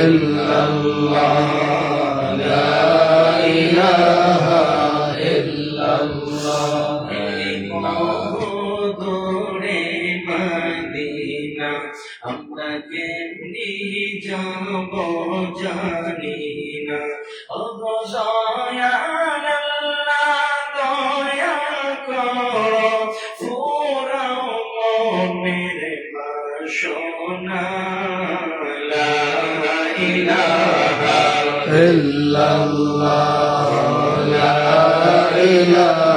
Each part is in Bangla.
إلا الله. illallah, la ilaha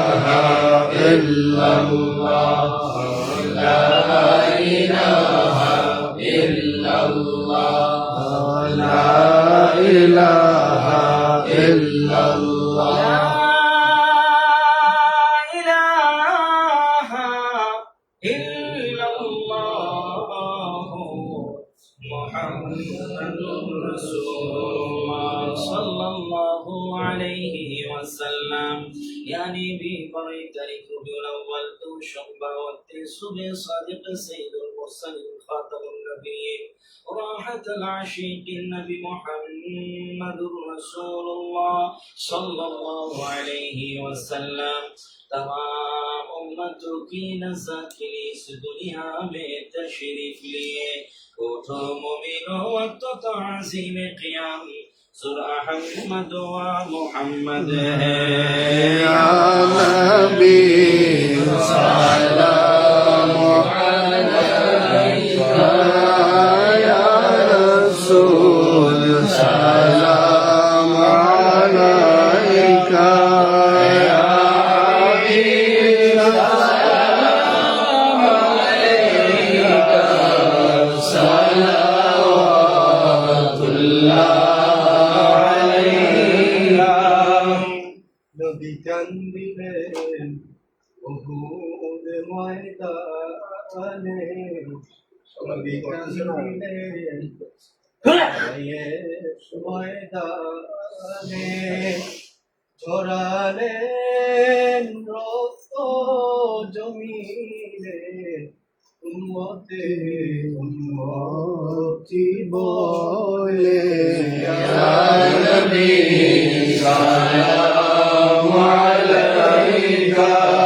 اولتم شعبہ والتیسم صادق سید المرسلین خاتم النبیین راحت العشیق النبی محمد رسول اللہ صلی اللہ علیہ وسلم. تمام امتوں کی نزا کے اس دنیا میں تشریف لیے اٹھو مومنوں وقت تعظیم قیام محمد. ومحمد يا نبي صلاه ময়দানে ঝরালেন রক্ত জমিনে উম্মতে উম্মতি বলে সালাম আলাইকা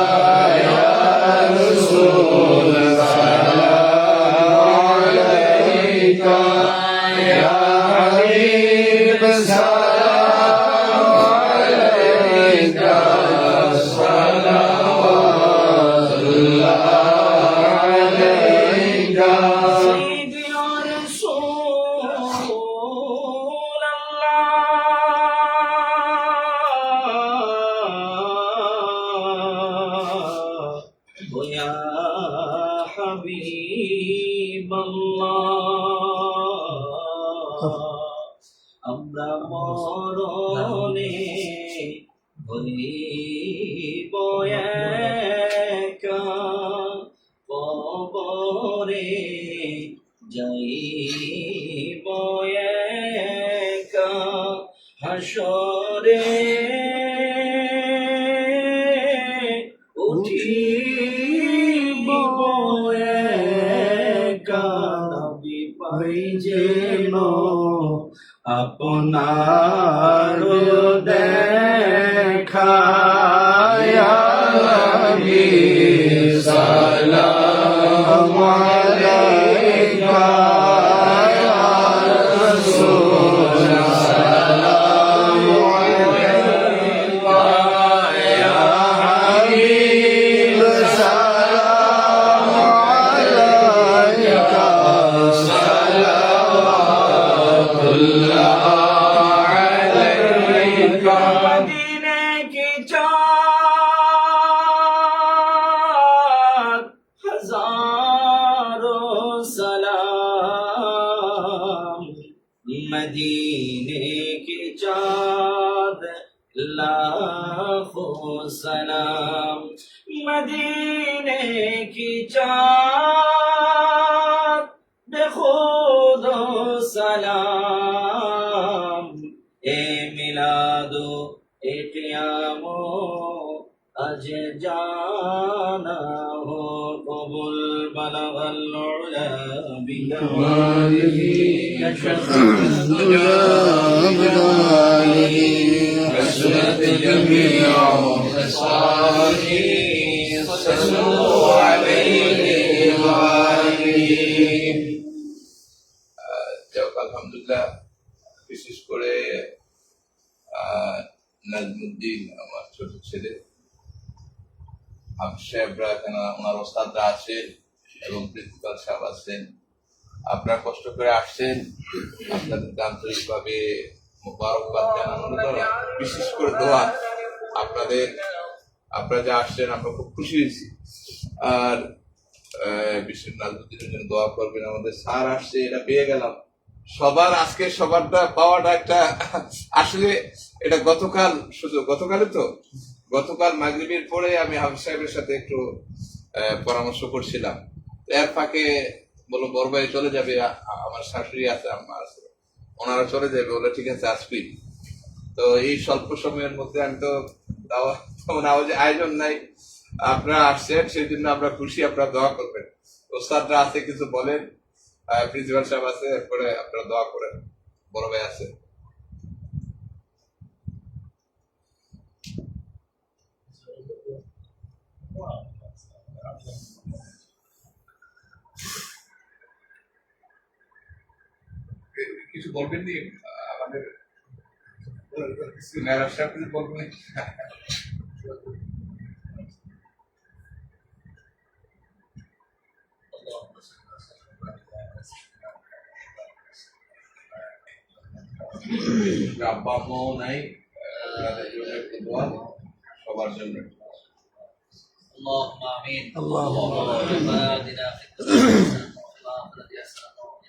কবরে হাসরে। উঠিব একা পাই আপনার দেখা। लाखों सलाम मदीने की चाँद बेखुद सलाम ए मिलादो ए क़यामो अज जाना उला كماله كشف بلاله حسنت جميع خصاله صلوا عليه وآله যাক আলহামদুলিল্লাহ বিশেষ করে আহ, নাজমুদ্দিন আমার ছোট ছেলে হাফিজ সাহেবরা এখানে ওনার ওস্তাদরা আছেন এবং প্রিন্সিপাল সাহেব আসছেন। আপনারা কষ্ট করে আসছেন। আপনাদেরকে আন্তরিকভাবে মোবারকবাদ জানানো। বিশেষ করে দোয়া। আপনাদের, আপনারা যা আসছেন, আমরা খুব খুশি হয়েছি। আর বিশেষ জন্য দোয়া করবেন আমাদের। স্যার আসছে, এটা পেয়ে গেলাম। সবার, আজকে সবারটা পাওয়াটা একটা, আসলে এটা গতকাল, শুধু গতকালে তো, গতকাল মাগরিবের পরে আমি হাফিজ সাহেবের সাথে একটু পরামর্শ করছিলাম। এর ফাঁকে বলো বড় ভাই চলে যাবে আমার শাশুড়ি আছে, আম্মা আছে। ওনারা চলে যাবে বলে ঠিক আছে, আসবি। তো এই স্বল্প সময়ের মধ্যে আমি তো দাওয়া- আওয়াজ- আয়োজন নাই। আপনারা আসছেন সেই জন্য আমরা খুশি, আপনারা দোয়া করবেন। ওস্তাদরা আছে, কিছু বলেন। প্রিন্সিপাল সাহেব আছে, এরপরে আপনারা দোয়া করেন। বড় ভাই আছে। কিছু বলবেন নি আমাদের নারায়ণ সাহেব কিছু বলবেন আব্বা আম্মাও নাই আপনাদের জন্য একটু দোয়া সবার জন্য اللهم امين اللهم اللهم آتنا في الدنيا حسنة وفي الآخرة حسنة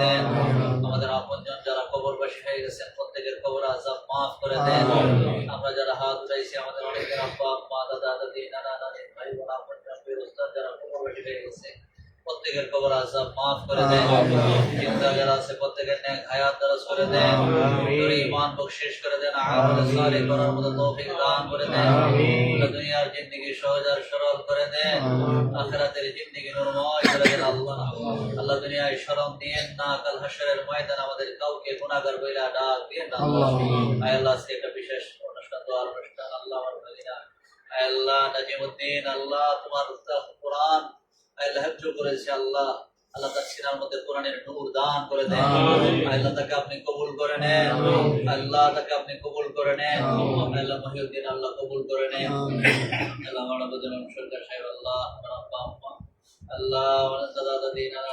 দেন। আমাদের আপনজন যারা কবরবাসী হয়ে গেছেন প্রত্যেকের কবর আজাব মাফ করে দেন। আমরা যারা হাত ধরেছি আমাদের অনেকের আব্বা আম্মা দাদা দাদি নানা নানি ভাই বোন আপনজন বেরোস্তার যারা কবরবাসী হয়ে গেছে প্রত্যেকের কবর আজাব মাফ করে দেন। জিন্দা যারা আছে প্রত্যেকের নেক হায়াত দারাজ করে দেন। তোর ঈমান বখশিশ করে দেন আমল সালেহ করার মতো তৌফিক দান করে দেন। দুনিয়ার জিন্দেগি সহজ আর সরল করে দেন। আখিরাতের জিন্দেগি নূরময় করে দেন আল্লাহ। আল্লাহ দুনিয়ায় শরম দিয়েন না কাল হাসরের ময়দান আমাদের কাউকে গুনাহগার বইলা ডাক দিয়েন না। আল্লাহ আয় আল্লাহ আজকে একটা বিশেষ অনুষ্ঠান দোয়ার অনুষ্ঠান। আল্লাহ আমার আল্লাহ নাজিমউদ্দিন আল্লাহ তোমার কোরআন হেফজ করেছে আল্লাহ। আল্লাহ তার সিনার মধ্যে কোরআনের নূর দান করে দেন। আল্লাহ তাকে আপনি কবুল করে নেন। আল্লাহ তাকে আপনি কবুল করে নেন। আল্লাহ মহিউদ্দিন আল্লাহ কবুল করে নেন। আল্লাহ মানব সরকার সাহেব আল্লাহ আব্বা আম্মা। আল্লাহ দাদা দাদি নানা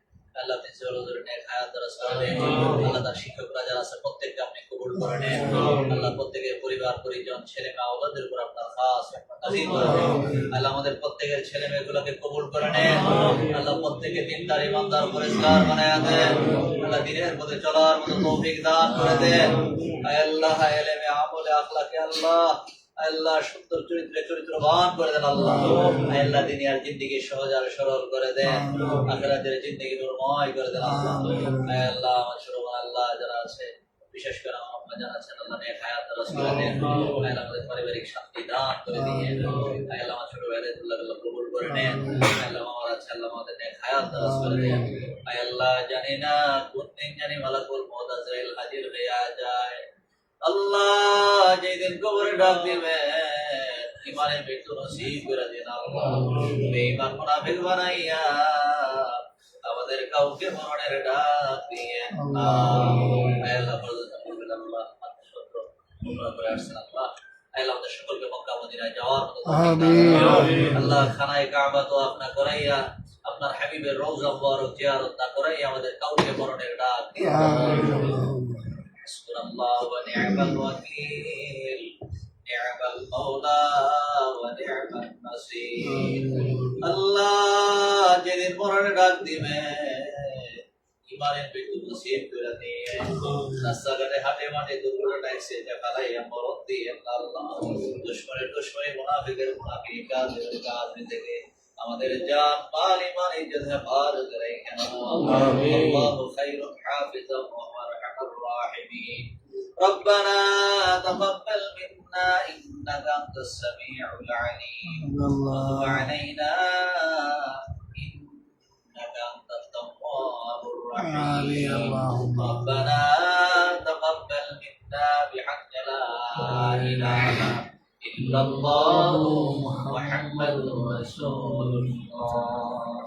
আল্লাহ প্রিন্সিপাল হুজুরের নেক হায়াত দারাজ আল্লাহ তার শিক্ষকরা যারা আছে প্রত্যেককে আপনি কবুল করে নেন। আল্লাহ প্রত্যেকের পরিবার পরিজন ছেলে মেয়ে আওলাদের উপর আপনার খাস আল্লাহ আমাদের প্রত্যেকের ছেলে মেয়েগুলোকে কবুল করে নেন। আল্লাহ প্রত্যেকে দিনদার ইমানদার পরিষ্কার বানায় দেন। আল্লাহ দিনের পথে চলার মতো তৌফিক দান করে দেন। আয় আল্লাহ আয় এলেমে আমলে আখলাকে আল্লাহ আল্লাহ সুন্দর চরিত্রে চরিত্রবান করে দেন আল্লাহ। আল্লাহ। দুনিয়ার জিন্দেগি সহজ আর সরল করে দেন। আখিরাতের জিন্দেগি নূরময় করে দেন আল্লাহ। আল্লাহ। আমার বোন আল্লাহ যারা আছে বিশেষ করে আমার আম্মা যারা আছেন আল্লাহ নেক হায়াত দারাজ করে দেন। আল্লাহ। আমাদের পারিবারিক শান্তি দান করে দিয়ে। আল্লাহ আমার ছোট ভাইদের আল্লাহ কবুল করে নেন। আল্লাহ আমার আছে আল্লাহ আমাদের নেক হায়াত দারাজ করে দেন। আল্লাহ। জানি না কোন দিন জানি মালাকুল মউত আজরাইল হাজির হয়ে যায়। আল্লাহ যেদিন কবরে ডাক দিবে ইমানে মৃত্যু নসিব করে দিন আল্লাহ বেঈমান মুনাফিক বানাইয়া আমাদের কাউকে মরণের ডাক দিয়ে আল্লাহ আল্লাহ আমাদের সকলকে মক্কা মদিনায় যাওয়ার মতো। আল্লাহ খানায় কাবা তো আপনা করাইয়া আপনার হাবিবের রওজা মুবারক জিয়ারত না করাইয়া আমাদের কাউকে মরণের ডাক দিয়ে حسبنا الله ونعم الوكيل نعم المولى ونعم النصير আল্লাহ যেদিন মরণে ডাক দিবে ইমানের মৃত্যু নসিব করে দিয়ে রাস্তাঘাটে হাটে মাঠে দুর্ঘটনা অ্যাক্সিডেন্টে ফেলাইয়া মরণ দিয়ে আল্লাহ দুশ্মনের দুশ্মনী মুনাফিকের মুনাফিক কাজের কাজ থেকে আমাদের জান মাল ইমান ইজ্জত হেফাজত রেখে আল্লাহ খাইরুল হাফিজা ওয়া আরহামুর ربنا تقبل منا إنك أنت السميع العليم. الله. علينا إنك أنت التواب الرحيم. ربنا تقبل منا بحق لا إله إلا الله محمد رسول الله.